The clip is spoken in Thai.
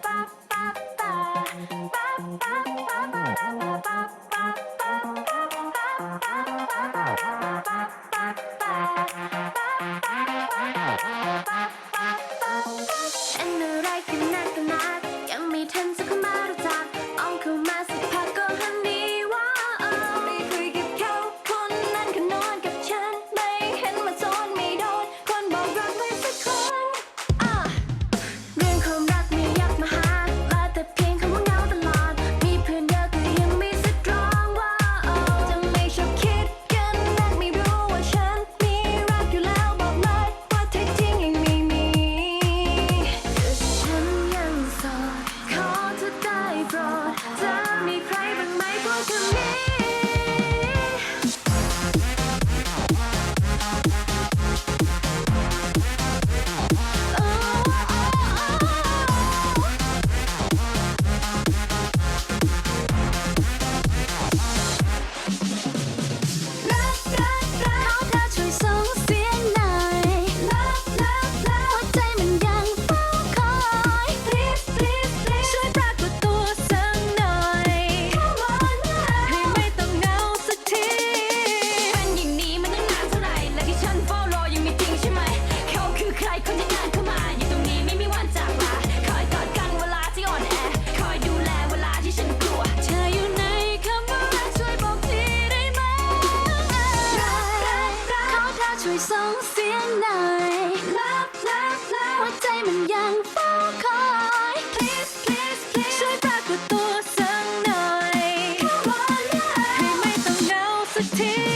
เคนที่นานเข้ามาอยู่ตรงนี้ไม่มีวันจากลาคอยกอดกันเวลาที่อ่อนแอ คอยดูแลเวลาที่ฉันกลัว เธออยู่ในคำว่ารักช่วยบอกทีได้ไหมรักรักรักขอเธอช่วยส่งเสียงหน่อยรักรักรักหัวใจมันยังเฝ้าคอย please please please ช่วยปรากฏตัวสักหน่อย Come on ให้ไม่ต้องเงาสักที